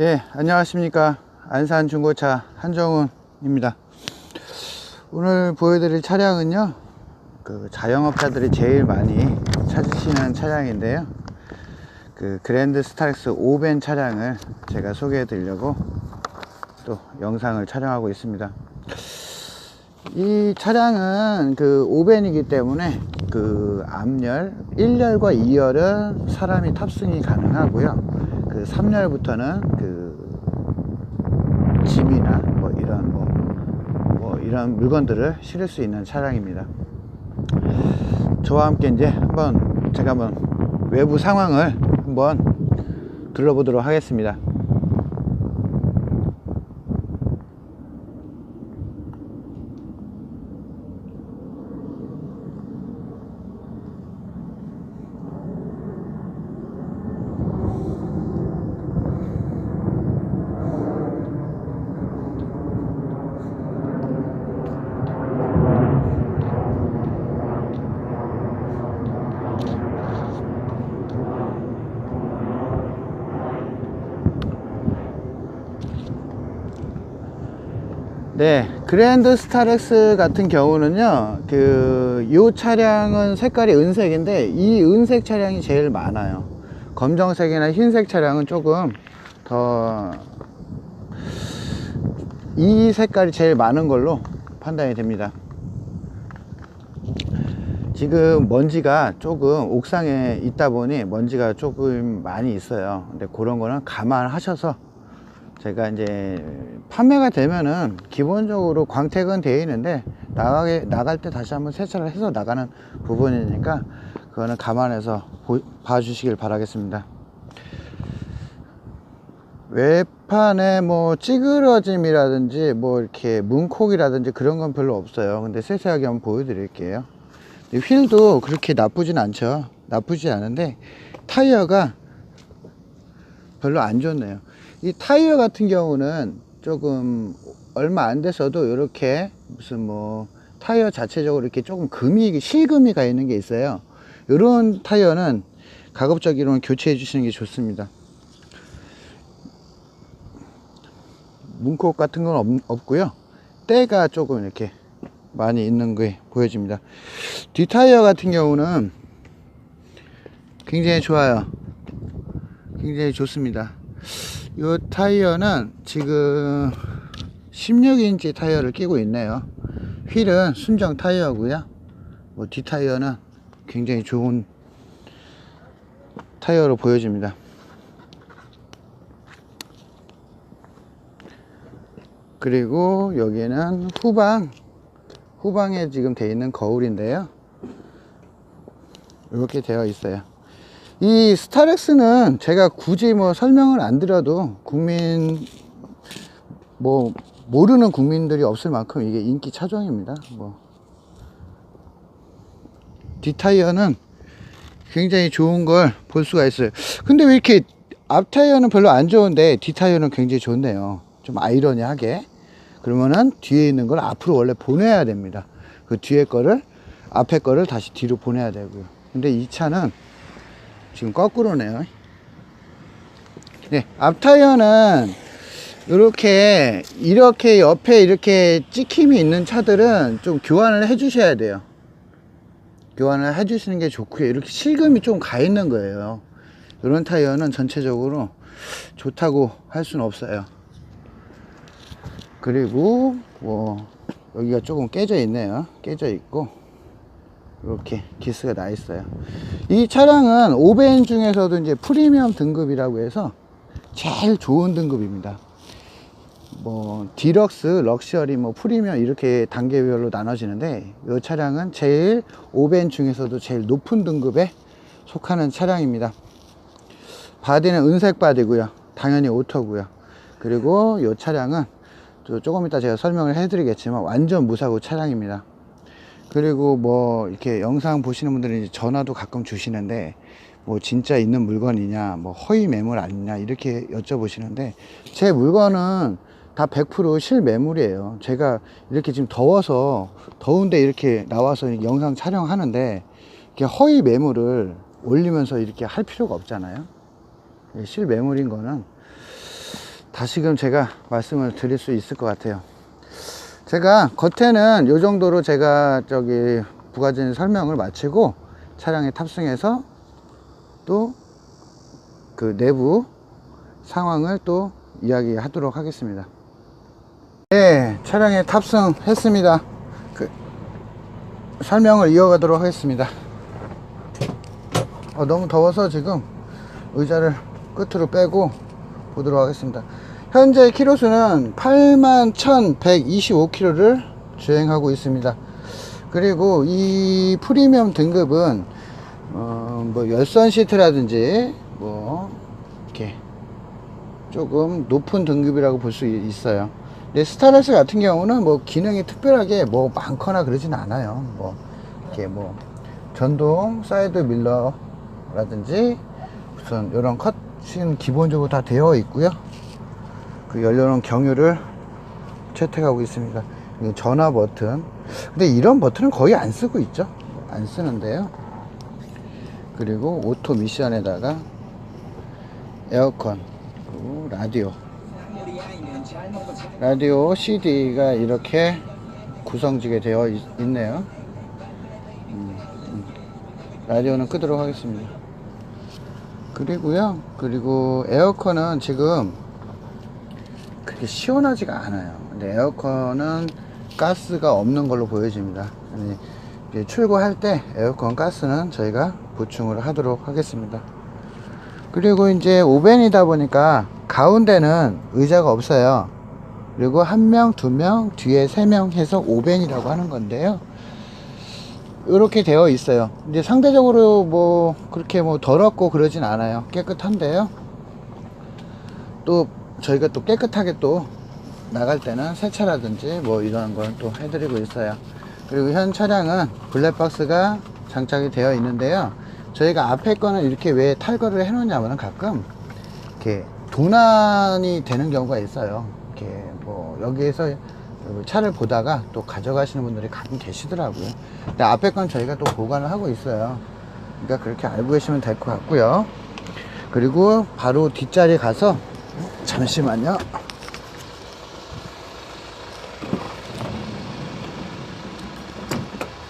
예, 안녕하십니까. 안산 중고차 한정훈입니다. 오늘 보여드릴 차량은요, 그 자영업자들이 제일 많이 찾으시는 차량인데요. 그 그랜드 스타렉스 5벤 차량을 제가 소개해 드리려고 또 영상을 촬영하고 있습니다. 이 차량은 그 5벤이기 때문에 그 앞열, 1열과 2열은 사람이 탑승이 가능하고요. 그 3열부터는 그 짐이나 뭐 이런 뭐, 뭐 이런 물건들을 실을 수 있는 차량입니다. 저와 함께 이제 한번 제가 한번 외부 상황을 한번 둘러보도록 하겠습니다. 네, 그랜드 스타렉스 같은 경우는요, 그, 요 차량은 색깔이 은색인데, 이 은색 차량이 제일 많아요. 검정색이나 흰색 차량은 조금 더, 이 색깔이 제일 많은 걸로 판단이 됩니다. 지금 먼지가 조금 옥상에 있다 보니 먼지가 조금 많이 있어요. 근데 그런 거는 감안하셔서 제가 이제 판매가 되면은 기본적으로 광택은 되어 있는데 나가게 나갈 때 다시 한번 세차를 해서 나가는 부분이니까 그거는 감안해서 보- 봐주시길 바라겠습니다. 외판에 뭐 찌그러짐이라든지 뭐 이렇게 문콕이라든지 그런 건 별로 없어요. 근데 세세하게 한번 보여드릴게요. 이 휠도 그렇게 나쁘진 않죠. 나쁘지 않은데 타이어가 별로 안 좋네요. 이 타이어 같은 경우는 조금 얼마 안 돼서도 이렇게 무슨 뭐 타이어 자체적으로 이렇게 조금 금이 실금이 가 있는 게 있어요. 이런 타이어는 가급적이로는 교체해 주시는 게 좋습니다. 문콕 같은 건 없, 없고요. 때가 조금 이렇게 많이 있는 게 보여집니다. 뒷 타이어 같은 경우는 굉장히 좋아요. 굉장히 좋습니다. 이 타이어는 지금 16인치 타이어를 끼고 있네요. 휠은 순정 타이어고요. 뭐 뒷 타이어는 굉장히 좋은 타이어로 보여집니다. 그리고 여기는 후방 후방에 지금 되어 있는 거울인데요. 이렇게 되어 있어요. 이 스타렉스는 제가 굳이 뭐 설명을 안 드려도 국민 뭐 모르는 국민들이 없을 만큼 이게 인기 차종입니다. 뭐 뒷타이어는 굉장히 좋은 걸 볼 수가 있어요. 근데 왜 이렇게 앞 타이어는 별로 안 좋은데 뒷 타이어는 굉장히 좋네요. 좀 아이러니하게. 그러면은 뒤에 있는 걸 앞으로 원래 보내야 됩니다. 그 뒤에 거를 앞에 거를 다시 뒤로 보내야 되고요. 근데 이 차는 지금 거꾸로네요. 네, 앞 타이어는 이렇게 이렇게 옆에 이렇게 찍힘이 있는 차들은 좀 교환을 해 주셔야 돼요. 교환을 해 주시는 게 좋고요. 이렇게 실금이 좀 가 있는 거예요. 이런 타이어는 전체적으로 좋다고 할 수는 없어요. 그리고 뭐 여기가 조금 깨져 있네요. 깨져 있고 이렇게 기스가 나 있어요. 이 차량은 오벤 중에서도 이제 프리미엄 등급이라고 해서 제일 좋은 등급입니다. 뭐 디럭스, 럭셔리, 뭐 프리미엄 이렇게 단계별로 나눠지는데 이 차량은 제일 오벤 중에서도 제일 높은 등급에 속하는 차량입니다. 바디는 은색 바디고요. 당연히 오토고요. 그리고 이 차량은 저 조금 이따 제가 설명을 해드리겠지만 완전 무사고 차량입니다. 그리고 뭐 이렇게 영상 보시는 분들은 이제 전화도 가끔 주시는데 뭐 진짜 있는 물건이냐 뭐 허위 매물 아니냐 이렇게 여쭤보시는데 제 물건은 다 100% 실매물이에요. 제가 이렇게 지금 더워서 더운데 이렇게 나와서 영상 촬영하는데 이렇게 허위 매물을 올리면서 이렇게 할 필요가 없잖아요. 실매물인 거는 다시금 제가 말씀을 드릴 수 있을 것 같아요. 제가 겉에는 이 정도로 제가 저기 부가적인 설명을 마치고 차량에 탑승해서 또 그 내부 상황을 또 이야기하도록 하겠습니다. 네, 차량에 탑승했습니다. 그 설명을 이어가도록 하겠습니다. 어, 너무 더워서 지금 의자를 끝으로 빼고 보도록 하겠습니다. 현재 키로수는 81,125km를 주행하고 있습니다. 그리고 이 프리미엄 등급은 어, 뭐 열선 시트라든지 뭐 이렇게 조금 높은 등급이라고 볼 수 있어요. 근데 스타렉스 같은 경우는 뭐 기능이 특별하게 뭐 많거나 그러진 않아요. 뭐 이렇게 뭐 전동 사이드 밀러라든지 무슨 이런 컷은 기본적으로 다 되어 있고요. 그 열려놓은 경유를 채택하고 있습니다. 전화 버튼. 근데 이런 버튼은 거의 안 쓰고 있죠. 안 쓰는데요. 그리고 오토 미션에다가 에어컨, 그리고 라디오. 라디오 CD가 이렇게 구성지게 되어 있, 네요 라디오는 끄도록 하겠습니다. 그리고요. 그리고 에어컨은 지금 그렇게 시원하지가 않아요. 근데 에어컨은 가스가 없는 걸로 보여집니다. 출고할 때 에어컨 가스는 저희가 보충을 하도록 하겠습니다. 그리고 이제 오벤이다 보니까 가운데는 의자가 없어요. 그리고 한 명, 두 명, 뒤에 세 명 해서 오벤이라고 하는 건데요. 이렇게 되어 있어요. 근데 상대적으로 뭐 그렇게 뭐 더럽고 그러진 않아요. 깨끗한데요. 또 저희가 또 깨끗하게 또 나갈 때는 세차라든지 뭐 이런 걸또 해드리고 있어요. 그리고 현 차량은 블랙박스가 장착이 되어 있는데요. 저희가 앞에 거는 이렇게 왜 탈거를 해 놓냐면 가끔 이렇게 도난이 되는 경우가 있어요. 이렇게 뭐 여기에서 차를 보다가 또 가져가시는 분들이 가끔 계시더라고요. 근데 앞에 건 저희가 또 보관을 하고 있어요. 그러니까 그렇게 알고 계시면 될 것 같고요. 그리고 바로 뒷자리에 가서 잠시만요.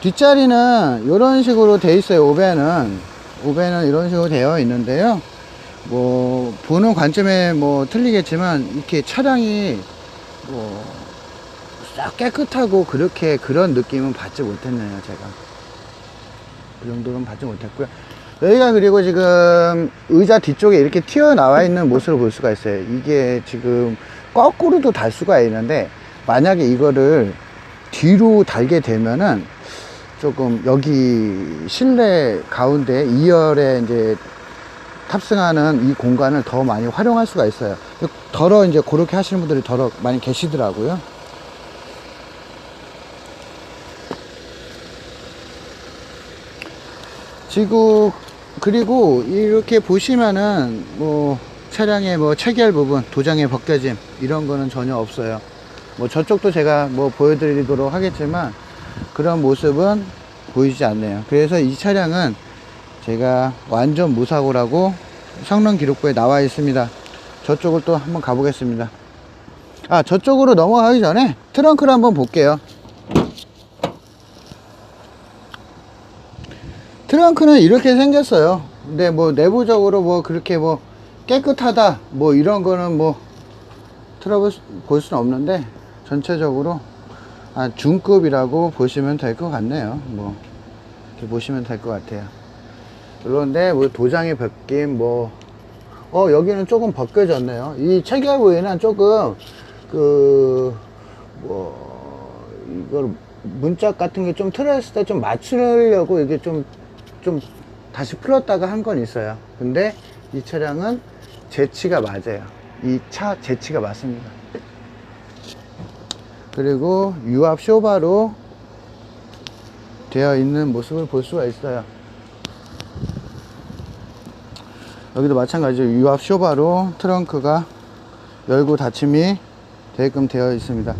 뒷자리는 이런 식으로 돼 있어요. 오벤은 오벤은 이런 식으로 되어 있는데요. 뭐 보는 관점에 뭐 틀리겠지만 이렇게 차량이 뭐 싹 깨끗하고 그렇게 그런 느낌은 받지 못했네요. 제가 그 정도는 받지 못했고요. 여기가 그리고 지금 의자 뒤쪽에 이렇게 튀어나와 있는 모습을 볼 수가 있어요. 이게 지금 거꾸로도 달 수가 있는데 만약에 이거를 뒤로 달게 되면은 조금 여기 실내 가운데 2열에 이제 탑승하는 이 공간을 더 많이 활용할 수가 있어요. 덜어 이제 그렇게 하시는 분들이 덜어 많이 계시더라고요. 지금 그리고 이렇게 보시면은 뭐 차량의 뭐 체결 부분 도장의 벗겨짐 이런 거는 전혀 없어요. 뭐 저쪽도 제가 뭐 보여드리도록 하겠지만 그런 모습은 보이지 않네요. 그래서 이 차량은 제가 완전 무사고라고 성능 기록부에 나와 있습니다. 저쪽을 또 한번 가보겠습니다. 아, 저쪽으로 넘어가기 전에 트렁크를 한번 볼게요. 트렁크는 이렇게 생겼어요. 근데 뭐 내부적으로 뭐 그렇게 뭐 깨끗하다 뭐 이런 거는 뭐 틀어볼 수- 볼 수는 없는데 전체적으로 아, 중급이라고 보시면 될 것 같네요. 뭐 이렇게 보시면 될 것 같아요. 그런데 뭐 도장이 벗김 뭐 어, 여기는 조금 벗겨졌네요. 이 체결 부위는 조금, 그, 뭐, 이걸 문짝 같은 게 좀 틀어졌을 때 좀 맞추려고 이게 좀, 좀 다시 풀었다가 한 건 있어요. 근데 이 차량은 재치가 맞아요. 이 차 재치가 맞습니다. 그리고 유압 쇼바로 되어 있는 모습을 볼 수가 있어요. 여기도 마찬가지로 유압 쇼바로 트렁크가 열고 닫힘이 되게끔 되어 있습니다.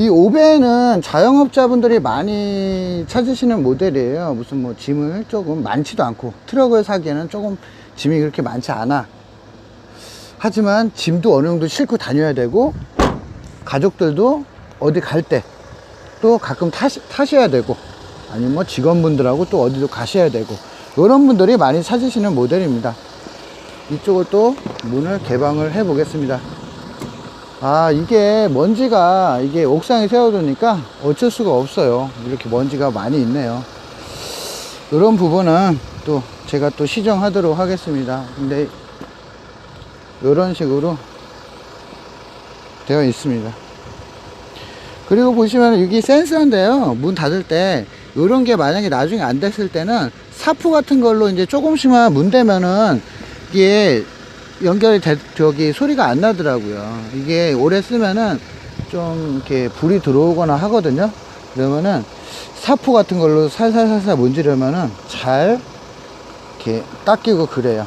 이 오벤은 자영업자분들이 많이 찾으시는 모델이에요. 무슨 뭐 짐을 조금 많지도 않고 트럭을 사기에는 조금 짐이 그렇게 많지 않아. 하지만 짐도 어느 정도 싣고 다녀야 되고 가족들도 어디 갈 때 또 가끔 타시, 타셔야 되고 아니면 뭐 직원분들하고 또 어디도 가셔야 되고 이런 분들이 많이 찾으시는 모델입니다 이쪽을 또 문을 개방을 해 보겠습니다 아 이게 먼지가 이게 옥상에 세워두니까 어쩔 수가 없어요. 이렇게 먼지가 많이 있네요. 이런 부분은 또 제가 또 시정하도록 하겠습니다. 근데 이런 식으로 되어 있습니다. 그리고 보시면 여기 센서인데요. 문 닫을 때 이런 게 만약에 나중에 안 됐을 때는 사포 같은 걸로 이제 조금씩만 문 대면은 이게 연결이 돼, 저기 소리가 안 나더라고요. 이게 오래 쓰면은 좀 이렇게 불이 들어오거나 하거든요. 그러면은 사포 같은 걸로 살살살살 문지르면은 잘 이렇게 닦이고 그래요.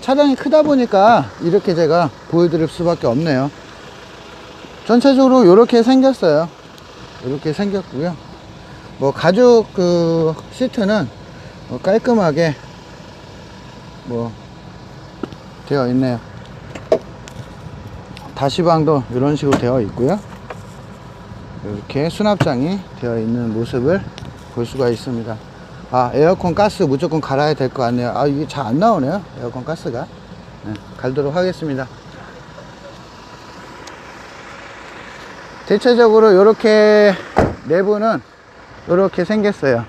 차량이 크다 보니까 이렇게 제가 보여드릴 수밖에 없네요. 전체적으로 이렇게 생겼어요. 이렇게 생겼고요. 뭐 가죽 그 시트는 뭐 깔끔하게 뭐 되어 있네요. 다시방도 이런 식으로 되어 있고요. 이렇게 수납장이 되어 있는 모습을 볼 수가 있습니다. 아 에어컨 가스 무조건 갈아야 될 것 같네요. 아 이게 잘 안 나오네요 에어컨 가스가. 네, 갈도록 하겠습니다. 대체적으로 이렇게 내부는 이렇게 생겼어요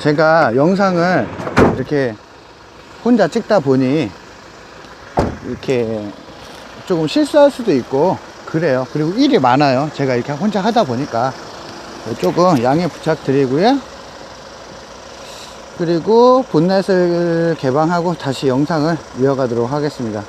제가 영상을 이렇게 혼자 찍다 보니 이렇게 조금 실수할 수도 있고 그래요. 그리고 일이 많아요. 제가 이렇게 혼자 하다 보니까. 조금 양해 부탁드리고요. 그리고 본넷을 개방하고 다시 영상을 이어가도록 하겠습니다